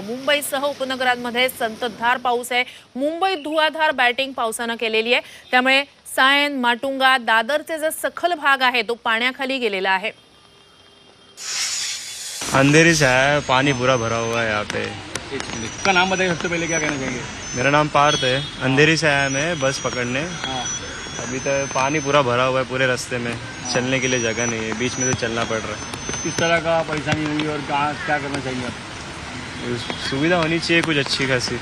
मुंबईसह उपनगरांमध्ये संततधार पाऊस आहे. मुंबईत धुवाधार बॅटिंग पावसानं केलेली आहे. त्यामुळे सायन माटुंगा दादरचे जे सखल भाग आहे तो पाण्याखाली गेलेला आहे. अंधेरी से है पानी पूरा भरा हुआ है यहाँ पे. एक मिनट इसका नाम बताइए सबसे पहले क्या कहना चाहेंगे? मेरा नाम पार्थ है. अंधेरी से आया मैं बस पकड़ने. हाँ. अभी तक पानी पूरा भरा हुआ है पूरे रास्ते में. चलने के लिए जगह नहीं है. बीच में से चलना पड़ रहा किस तरह का परेशानी हुई और कहाँ क्या करना चाहिए आप? है सुविधा होनी चाहिए कुछ अच्छी खासी।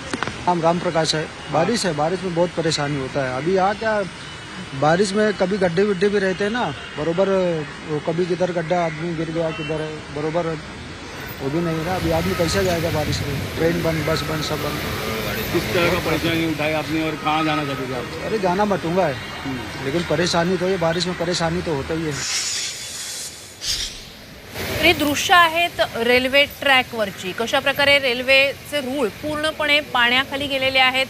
नाम राम प्रकाश है। बारिश है बारिश में बहुत परेशानी होता है। अभी यहाँ क्या बारिश में कभी गड्ढे विड्ढे भी रहते हैं ना बरोबर वो कभी किधर गड्ढा आदमी गिर गया किधर बरोबर वो भी नहीं ना। अभी आदमी कैसे जाएगा बारिश में? ट्रेन बंद बस बंद सब बंद। किस तरह का परेशानी उठाई आपने और कहाँ जाना चाहते आप? अरे जाना मटूँगा है। लेकिन परेशानी तो ये बारिश में परेशानी तो होता ही है। ही दृश्य आहेत रेल्वे ट्रॅकवरची. कशा प्रकारे रेल्वेचे रूळ पूर्णपणे पाण्याखाली गेलेले आहेत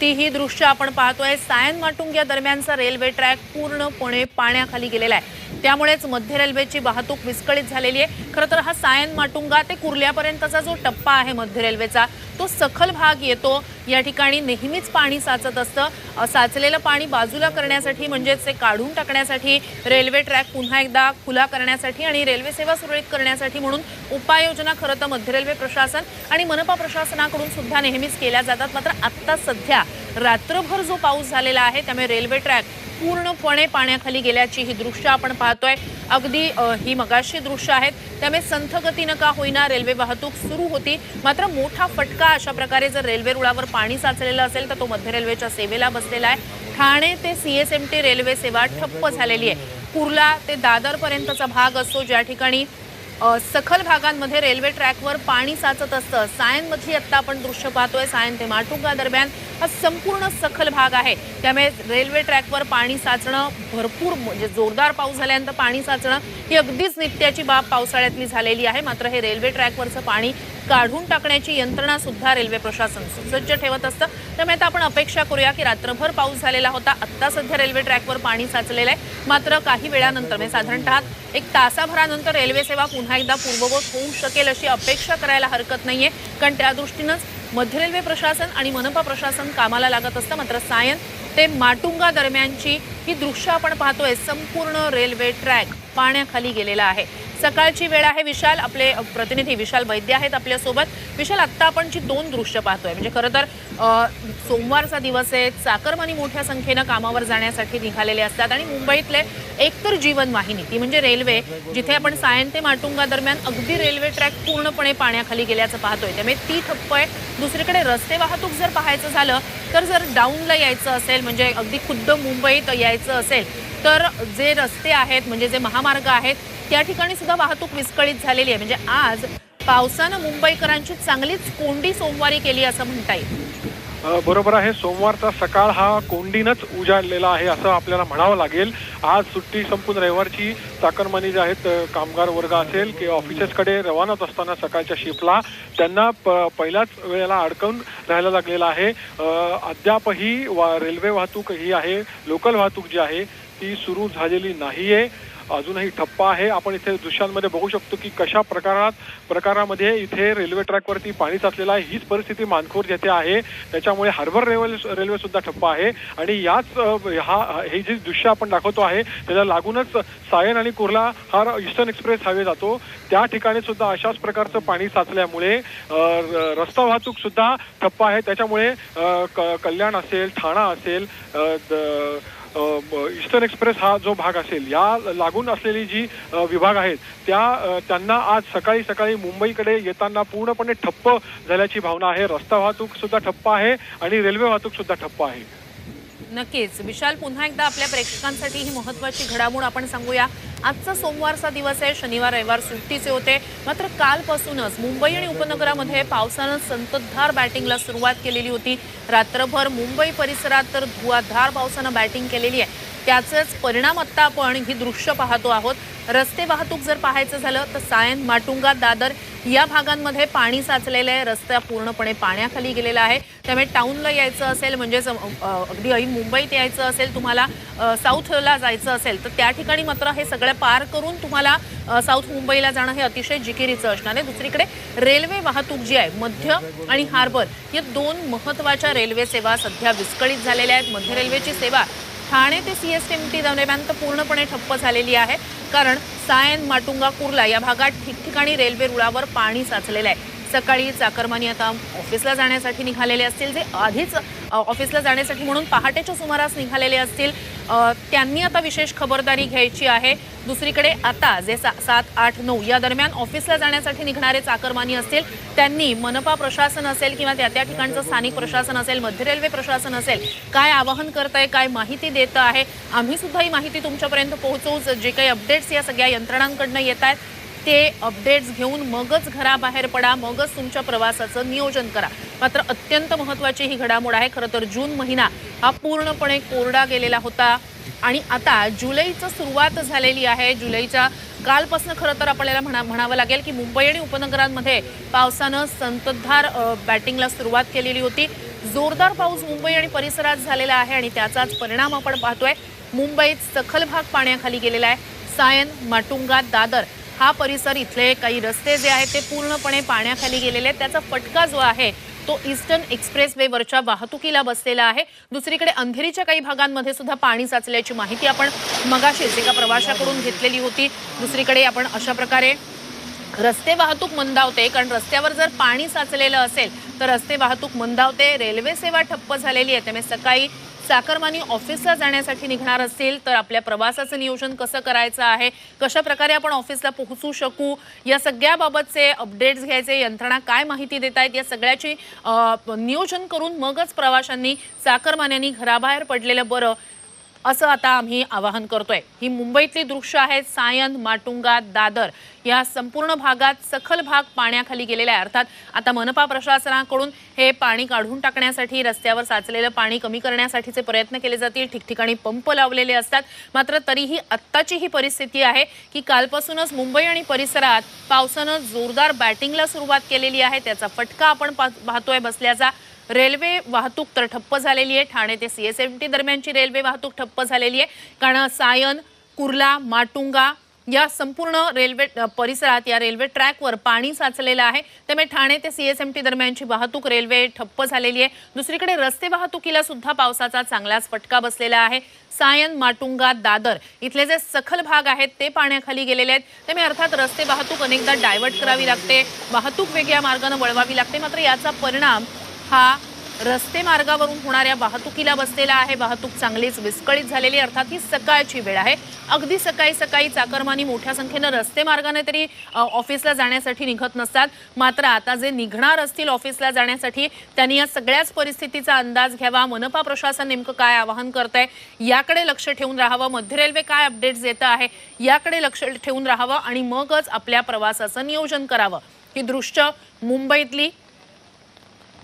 ती ही दृश्य आपण पाहतोय. सायन माटुंग्या दरम्यानचा रेल्वे ट्रॅक पूर्णपणे पाण्याखाली गेलेला आहे. त्यामुळेच मध्य रेल्वेची वाहतूक विस्कळीत झालेली आहे. खरं तर हा सायन माटुंगा ते कुर्ल्यापर्यंतचा जो टप्पा आहे मध्य रेल्वेचा तो सखल भाग येतो. या ठिकाणी नेहमीच पाणी साचत असतं. साचलेलं पाणी बाजूला करण्यासाठी म्हणजेच ते काढून टाकण्यासाठी रेल्वे ट्रॅक पुन्हा एकदा खुला करण्यासाठी आणि रेल्वे सेवा सुरळीत करण्यासाठी म्हणून उपाययोजना खरं तर मध्य रेल्वे प्रशासन आणि मनपा प्रशासनाकडून सुद्धा नेहमीच केल्या जातात. मात्र आत्ता सध्या रात्रभर जो पाऊस झालेला आहे त्यामुळे रेल्वे ट्रॅक पूर्णपणे पाण्याखाली गेल्याची ही दृश्य आपण पाहतोय. अगदी ही मगाशी दृश्य आहेत. त्यामुळे संथगतीनं का होईना रेल्वे वाहतूक सुरू होती. मात्र मोठा फटका अशा प्रकारे जर रेल्वे रुळावर पाणी साचलेलं असेल तर तो मध्य रेल्वेच्या सेवेला बसलेला आहे. ठाणे ते सीएसएमटी रेल्वे सेवा ठप्प झालेली आहे. कुर्ला ते दादरपर्यंतचा भाग असतो ज्या ठिकाणी सखल भागांमध्ये रेल्वे ट्रॅकवर पाणी साचत असतं. सायनमधली आत्ता आपण दृश्य पाहतोय. सायन ते माटुंगा दरम्यान हा संपूर्ण सखल भाग आहे. त्यामुळे रेल्वे ट्रॅकवर पाणी साचणं भरपूर म्हणजे जोरदार पाऊस झाल्यानंतर पाणी साचणं ही अगदीच नित्याची बाब पावसाळ्यातली झालेली आहे. मात्र हे रेल्वे ट्रॅकवरचं पाणी काढून टाकण्याची यंत्रणा सुद्धा रेल्वे प्रशासन सुसज्ज ठेवत असतं. त्यामुळे आता आपण अपेक्षा करूया की रात्रभर पाऊस झालेला होता. आत्ता सध्या रेल्वे ट्रॅकवर पाणी साचलेलं आहे. मात्र काही वेळानंतर म्हणजे साधारणतः एक तासाभरानंतर रेल्वे सेवा पुन्हा एकदा पूर्ववत होऊ शकेल अशी अपेक्षा करायला हरकत नाहीये. कारण त्या दृष्टीनंच मध्य रेल्वे प्रशासन आणि मनपा प्रशासन कामाला लागत असतं. मात्र सायन ते माटुंगा दरम्यानची ही दृश्य आपण पाहतोय. संपूर्ण रेल्वे ट्रॅक पाण्याखाली गेलेला आहे. सकाळची वेळ आहे. विशाल आपले प्रतिनिधी विशाल वैद्य आहेत आपल्यासोबत. विशाल आत्ता आपण जी दोन दृश्य पाहतोय म्हणजे खरं तर सोमवारचा दिवस आहे. चाकरमानी मोठ्या संख्येनं कामावर जाण्यासाठी निघालेले असतात आणि मुंबईतले एकतर जीवनवाहिनी ती म्हणजे रेल्वे जिथे आपण सायन ते माटुंगा दरम्यान अगदी रेल्वे ट्रॅक पूर्णपणे पाण्याखाली गेल्याचं पाहतोय. त्यामुळे ती ठप्प आहे. दुसरीकडे रस्ते वाहतूक जर पाहायचं झालं तर जर डाऊनला यायचं असेल म्हणजे अगदी खुद्द मुंबईत यायचं असेल तर जे रस्ते आहेत म्हणजे जे महामार्ग आहेत त्या ठिकाणी सुद्धा वाहतूक विस्कळीत झालेली आहे. म्हणजे आज पावसानं मुंबईकरांची चांगलीच कोंडी सोमवारी केली असं म्हणता येईल. बरोबर आहे. सोमवारचा सकाळ हा कोंडीनच उजाडलेला आहे असं आपल्याला म्हणावं लागेल. आज सुट्टी संपून रविवारची चाकरमानी जे आहेत कामगार वर्ग असेल किंवा ऑफिसेसकडे रवाना होत असताना सकाळच्या शिफ्टला त्यांना प- पहिल्याच वेळेला अडकून राहायला लागलेला आहे. अद्यापही वा रेल्वे वाहतूक ही आहे. लोकल वाहतूक जी आहे ती सुरू झालेली नाहीये. अजूनही ठप्पा आहे. आपण इथे दृश्यांमध्ये बघू शकतो की कशा प्रकारात प्रकारामध्ये इथे रेल्वे ट्रॅकवरती पाणी साचलेलं आहे. हीच परिस्थिती मानखोर जेथे आहे त्याच्यामुळे हार्बर रेल्वे रेल्वे सुद्धा ठप्पा आहे. आणि याच हा हे जे दृश्य आपण दाखवतो आहे त्याला लागूनच सायन आणि कुर्ला हा ईस्टर्न एक्सप्रेस हायवे जातो. त्या ठिकाणी सुद्धा अशाच प्रकारचं पाणी साचल्यामुळे रस्ता वाहतूक सुद्धा ठप्प आहे. त्याच्यामुळे क- कल्याण असेल ठाणा असेल द- ईस्टर्न एक्सप्रेस हा जो भाग असेल या लागून असलेली जी विभाग आहेत त्या त्यांना आज सकाळी सकाळी मुंबईकडे येताना पूर्णपणे ठप्प झाल्याची भावना आहे. रस्ता वाहतूक सुद्धा ठप्प आहे आणि रेल्वे वाहतूक सुद्धा ठप्प आहे. नक्कीच. विशाल पुन्हा एकदा आपल्या प्रेक्षकांसाठी ही महत्वाची घडामोड आपण सांगूया. आजचा सोमवारचा दिवस आहे. शनिवार रविवार सुट्टीचे होते. मात्र कालपासूनच मुंबई आणि उपनगरामध्ये पावसानं संततधार बॅटिंगला सुरुवात केलेली होती. रात्रभर मुंबई परिसरात तर धुवाधार पावसानं बॅटिंग केलेली आहे. त्याचेच परिणाम आत्ता आपण ही दृश्य पाहतो आहोत. रस्ते वाहतूक जर पाहायचं झालं तर सायन माटुंगा दादर या भागांमध्ये पाणी साचलेलं आहे. रस्ता पूर्णपणे पाण्याखाली गेलेला आहे. त्यामुळे टाऊनला यायचं असेल म्हणजेच अगदी ऐन मुंबईत यायचं असेल तुम्हाला साऊथला जायचं असेल तर त्या ठिकाणी मात्र हे सगळं पार करून तुम्हाला साऊथ मुंबईला जाणं हे अतिशय जिकिरीचं असणार आहे. दुसरीकडे रेल्वे वाहतूक जी आहे मध्य आणि हार्बर या दोन महत्त्वाच्या रेल्वे सेवा सध्या विस्कळीत झालेल्या आहेत. मध्य रेल्वेची सेवा ठाणे ते C S T M T दरम्यान तर पूर्णपणे ठप्प झालेली आहे. कारण सायन माटुंगा कुर्ला या भागात ठिकठिकाणी रेल्वे रुळावर पाणी साचलेलं आहे. सकाळी चाकरमानी आता ऑफिसला जाण्यासाठी निघालेले असतील. जे आधीच ऑफिसला जाण्यासाठी म्हणून पहाटेच्या सुमारास निघालेले असतील. त्यांनी आता विशेष खबरदारी घ्यायची आहे. दुसरीकडे आता जे सा सात आठ नऊ या दरम्यान ऑफिसला जाण्यासाठी निघणारे चाकरमानी असतील. त्यांनी मनपा प्रशासन असेल किंवा त्या त्या ठिकाणचं स्थानिक प्रशासन असेल मध्य रेल्वे प्रशासन असेल काय आवाहन करत आहे काय माहिती देतं आहे? आम्ही सुद्धा ही माहिती तुमच्यापर्यंत पोहोचवूच जे काही अपडेट्स या सगळ्या यंत्रणांकडनं येत आहेत ते अपडेट्स घेऊन मगच घराबाहेर पडा मगच तुमच्या प्रवासाचं नियोजन करा. मात्र अत्यंत महत्त्वाची ही घडामोड आहे. खरं तर जून महिना हा पूर्णपणे कोरडा गेलेला होता. आणि आता जुलैचं सुरुवात झालेली आहे. जुलैच्या कालपासून खरं तर आपल्याला म्हणा म्हणावं लागेल की मुंबई आणि उपनगरांमध्ये पावसानं संततधार बॅटिंगला सुरुवात केलेली होती. जोरदार पाऊस मुंबई आणि परिसरात झालेला आहे आणि त्याचाच परिणाम आपण पाहतोय. मुंबईत सखल भाग पाण्याखाली गेलेला आहे. सायन माटुंगा दादर हा परिसर इथले काही रस्ते जे आहेत ते पूर्णपणे पाण्याखाली गेलेले आहेत. त्याचा फटका जो आहे तो ईस्टर्न एक्सप्रेस वेवरच्या वाहतुकीला बसलेला आहे. दुसरीकडे अंधेरीच्या काही भागांमध्ये सुद्धा पाणी साचल्याची माहिती आपण मगाशीच एका प्रवाशाकडून घेतलेली होती. दुसरीकडे आपण अशा प्रकारे रस्ते वाहतूक मंदावते कारण रस्त्यावर जर पाणी साचलेलं असेल तर रस्ते वाहतूक मंदावते. रेल्वे सेवा ठप्प झालेली आहे. त्यामुळे सकाळी चाकरमानी ऑफिसला जाण्यासाठी निघणार असेल तर आपल्या प्रवासाचं नियोजन कसं करायचं आहे? कशा प्रकारे आपण ऑफिसला पोहोचू शकू? या सगळ्याबाबतचे अपडेट्स घ्यायचे यंत्रणा काय माहिती देत आहेत या सगळ्याची नियोजन करून मगच प्रवाशांनी चाकरमान्यांनी घराबाहेर पडलेलं बरं. असं आता आम्ही आवाहन करतोय. ही मुंबईतली दृश्य आहेत सायन माटुंगा दादर. या संपूर्ण भागात सखल भाग पाण्याखाली गेलेला आहे. अर्थात आता मनपा प्रशासनाकडून हे पाणी काढून टाकण्यासाठी रस्त्यावर साचलेलं पाणी कमी करण्यासाठीचे प्रयत्न केले जातील. ठिकठिकाणी पंप लावलेले असतात. मात्र तरीही आत्ताची ही परिस्थिती आहे की कालपासूनच मुंबई आणि परिसरात पावसानं जोरदार बॅटिंगला सुरुवात केलेली आहे. त्याचा फटका आपण पा- पाहतोय बसल्याचा. रेल्वे वाहतूक तर ठप्प झालेली आहे. ठाणे ते सी एस एम टी दरम्यानची रेल्वे वाहतूक ठप्प झालेली आहे. कारण सायन कुर्ला माटुंगा या संपूर्ण रेल्वे परिसरात या रेल्वे ट्रॅकवर पाणी साचलेलं आहे. त्यामुळे ठाणे ते सी एस एम टी दरम्यानची वाहतूक रेल्वे ठप्प झालेली आहे. दुसरीकडे रस्ते वाहतुकीला सुद्धा पावसाचा चांगलाच फटका बसलेला आहे. सायन माटुंगा दादर इथले जे सखल भाग आहेत ते पाण्याखाली गेलेले आहेत. त्यामुळे अर्थात रस्ते वाहतूक अनेकदा डायव्हर्ट करावी लागते. वाहतूक वेगळ्या मार्गाने वळवावी लागते. मात्र याचा परिणाम हा रस्ते मार्गावरून होणाऱ्या वाहतुकीला बसलेला आहे. वाहतूक चांगलीच विस्कळीत झालेली अर्थात ही सकाळची वेळ आहे. अगदी सकाळी सकाळी चाकरमानी मोठ्या संख्येनं रस्ते मार्गाने तरी ऑफिसला जाण्यासाठी निघत नसतात. मात्र आता जे निघणार असतील ऑफिसला जाण्यासाठी त्यांनी या सगळ्याच परिस्थितीचा अंदाज घ्यावा. मनपा प्रशासन नेमकं काय आवाहन करत आहे याकडे लक्ष ठेवून राहावं. मध्य रेल्वे काय अपडेट्स येतं आहे? याकडे लक्ष ठेवून राहावं आणि मगच आपल्या प्रवासाचं नियोजन करावं. ही दृश्य मुंबईतली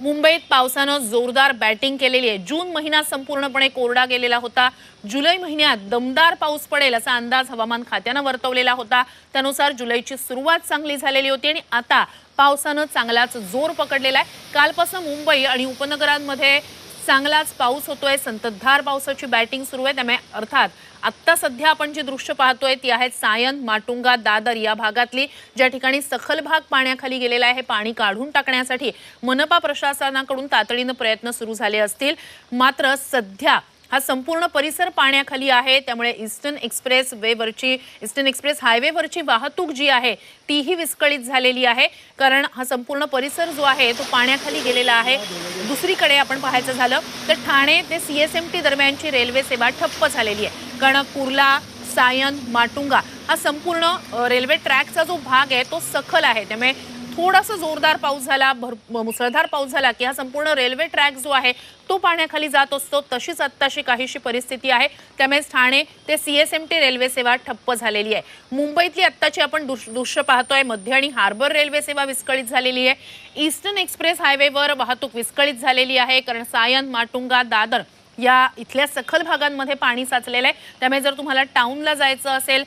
मुंबईत पावसानं जोरदार बॅटिंग केलेली आहे. जून महिना संपूर्णपणे कोरडा गेलेला होता. जुलै महिन्यात दमदार पाऊस पडेल असा अंदाज हवामान खात्यानं वर्तवलेला होता. त्यानुसार जुलैची सुरुवात चांगली झालेली होती आणि आता पावसानं चांगलाच जोर पकडलेला आहे. कालपासून मुंबई आणि उपनगरांमध्ये चांगलाच पाऊस होतोय. संततधार पावसाची बॅटिंग सुरू आहे. त्यामुळे अर्थात आत्ता सध्या आपण जी दृश्य पाहतोय ती आहेत सायन माटुंगा दादर या भागातली. ज्या ठिकाणी सखल भाग पाण्याखाली गेलेला आहे पाणी काढून टाकण्यासाठी मनपा प्रशासनाकडून तातडीनं प्रयत्न सुरू झाले असतील. मात्र सध्या हा संपूर्ण परिसर पाण्याखाली आहे. त्यामुळे ईस्टर्न एक्सप्रेस वेवरची ईस्टर्न एक्सप्रेस हायवेवरची वाहतूक जी आहे तीही विस्कळीत झालेली आहे. कारण हा संपूर्ण परिसर जो आहे तो पाण्याखाली गेलेला आहे. दुसरीकडे आपण पाहायचं झालं तर ठाणे ते सी एस एम टी दरम्यानची रेल्वे सेवा ठप्प झालेली आहे. कारण कुर्ला सायन माटुंगा. हा संपूर्ण रेल्वे ट्रॅकचा जो भाग आहे तो सखल आहे. त्यामुळे थोडासा जोरदार पाऊस झाला भर मुसळधार पाऊस झाला की हा संपूर्ण रेल्वे ट्रॅक जो आहे तो पाण्याखाली जात असतो. तशीच आत्ताशी काहीशी परिस्थिती आहे. त्यामुळे ठाणे ते C S M T railway सेवा ठप्प झालेली आहे. मुंबईतली आत्ताची आपण दृश- दृश्य पाहतोय. मध्य आणि हार्बर रेल्वे सेवा विस्कळीत झालेली आहे. ईस्टर्न एक्सप्रेस हायवेवर वाहतूक विस्कळीत झालेली आहे. कारण सायन माटुंगा दादर या इथल्या सखल भागांमध्ये पाणी साचलेलं आहे. त्यामुळे जर तुम्हाला टाऊनला जायचं असेल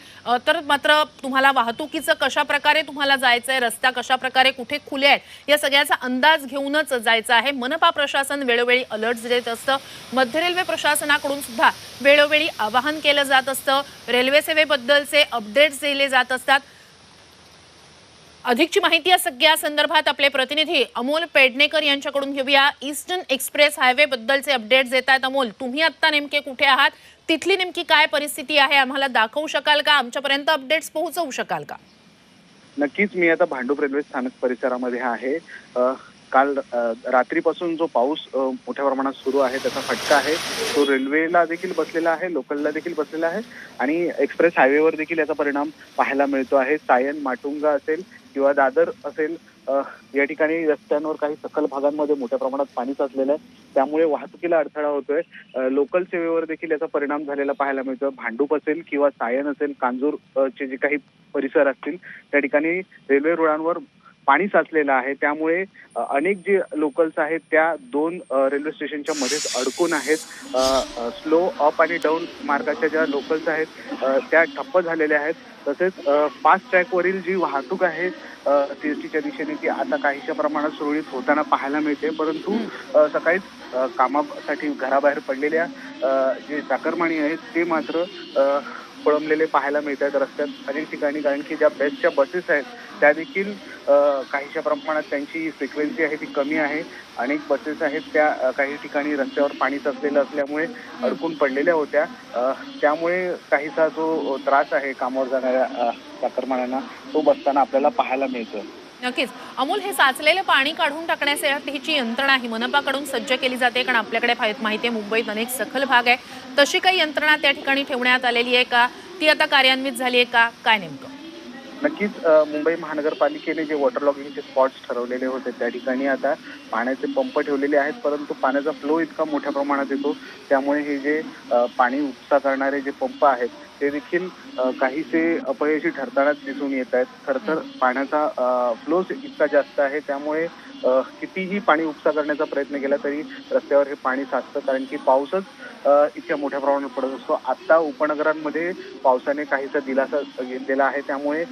तर मात्र तुम्हाला वाहतुकीचं कशा प्रकारे तुम्हाला जायचं आहे रस्ता कशा प्रकारे कुठे खुले आहेत या सगळ्याचा अंदाज घेऊनच जायचं आहे. मनपा प्रशासन वेळोवेळी अलर्ट देत असतं. मध्य रेल्वे प्रशासनाकडून सुद्धा वेळोवेळी आवाहन केलं जात असतं. रेल्वे सेवेबद्दलचे अपडेट्स दिले जात असतात. अधिकची माहिती या सगळ्या संदर्भात आपले प्रतिनिधी अमोल पेडणेकर यांच्याकडून घेऊया. ईस्टर्न एक्सप्रेस हायवे बद्दलचे अपडेट्स देत आहेत अमोल. तुम्ही आत्ता नेमके कुठे आहात? तिथली नेमकी काय परिस्थिती आहे? आम्हाला दाखवू शकाल का? आमच्यापर्यंत अपडेट्स पोहोचवू शकाल का? नक्कीच मी आता भांडूप रेल्वे स्थानक परिसरामध्ये आहे. काल रात्रीपासून जो पाऊस मोठ्या प्रमाणात सुरू आहे त्याचा फटका आहे. तो रेल्वेला देखील बसलेला आहे लोकलला देखील बसलेला आहे. आणि एक्सप्रेस हायवेवर देखील याचा परिणाम पाहायला मिळतो आहे. सायन माटुंगा असेल किंवा दादर असेल या ठिकाणी रस्त्यांवर काही सखल भागांमध्ये मोठ्या प्रमाणात पाणी साचलेलं आहे. त्यामुळे वाहतुकीला अडथळा होतोय. लोकल सेवेवर देखील याचा परिणाम झालेला पाहायला मिळतोय. भांडूप असेल किंवा सायन असेल कांजूरचे जे काही परिसर असतील त्या ठिकाणी रेल्वे रुळांवर पाणी साचलेलं आहे. त्यामुळे अनेक जे लोकल्स आहेत त्या दोन रेल्वे स्टेशनच्या मध्येच अडकून आहेत. स्लो अप आणि डाऊन मार्गाच्या ज्या लोकल्स आहेत त्या ठप्प झालेल्या आहेत. तसेच फास्ट ट्रॅकवरील जी वाहतूक आहे सीएसटीच्या दिशेने ती आता काहीशा प्रमाणात सुरळीत होताना पाहायला मिळते. परंतु सकाळीच कामासाठी घराबाहेर पडलेल्या जे चाकरमाणी आहेत ते मात्र पळमलेले पाहायला मिळत आहेत रस्त्यात अनेक ठिकाणी कारण की ज्या बेस्टच्या बसेस आहेत त्या देखील काहीशा प्रमाणात त्यांची फ्रिक्वेन्सी आहे ती कमी आहे. अनेक बसेस आहेत त्या काही ठिकाणी रस्त्यावर पाणी साचलेलं असल्यामुळे अडकून पडलेल्या होत्या. त्यामुळे काहीसा जो त्रास आहे कामावर जाणाऱ्या अ, चाकरमान्यांना तो बसताना आपल्याला पाहायला मिळतो नक्कीच. अमोल हे साचलेलं पाणी काढून टाकण्यासाठीची यंत्रणा ही मनपाकडून सज्ज केली जाते कारण आपल्याकडे माहिती आहे मुंबईत अनेक सखल भाग आहे. तशी काही यंत्रणा त्या ठिकाणी ठेवण्यात आलेली आहे का? ती आता कार्यान्वित झाली आहे का? काय नेमकं? नक्कीच मुंबई महानगरपालिकेने जे वॉटर लॉगिंगचे स्पॉट्स ठरवलेले होते त्या ठिकाणी आता पाण्याचे पंप ठेवलेले आहेत परंतु पाण्याचा फ्लो इतका मोठ्या प्रमाणात येतो. त्यामुळे हे जे पाणी उपसा करणारे जे पंप आहेत ते देखील काहीसे अपयशी ठरतानाच दिसून येत आहेत. खरंतर पाण्याचा फ्लो इतका जास्त आहे त्यामुळे कितीही पाणी उपसा करण्याचा प्रयत्न केला तरी रस्त्यावर हे पाणी साचतं. कारण की पाऊसच इतक्या मोठ्या प्रमाणात पडत असतो. आता उपनगरांमध्ये पावसाने काहीसा दिलासा घेतलेला आहे. त्यामुळे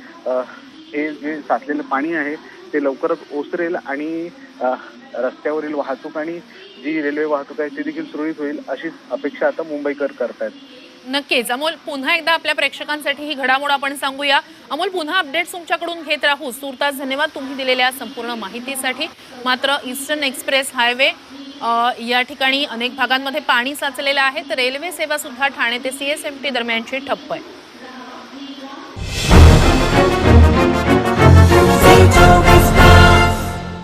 हे जे साचलेलं पाणी आहे ते लवकरच ओसरेल आणि रस्त्यावरील वाहतूक आणि जी रेल्वे वाहतूक आहे ती देखील सुरळीत होईल अशीच अपेक्षा आता मुंबईकर करतायत. नक्कीच. अमोल पुन्हा एकदा आपल्या प्रेक्षकांसाठी ही घडामोड आपण सांगूया. अमोल पुन्हा अपडेट्स तुमच्याकडून घेत राहू. सुरतास धन्यवाद तुम्ही दिलेल्या संपूर्ण माहितीसाठी. मात्र ईस्टर्न एक्सप्रेस हायवे या ठिकाणी अनेक भागांमध्ये पाणी साचलेलं आहे. तर रेल्वे सेवा सुद्धा ठाणे ते सीएसएमटी दरम्यानची ठप्प आहे.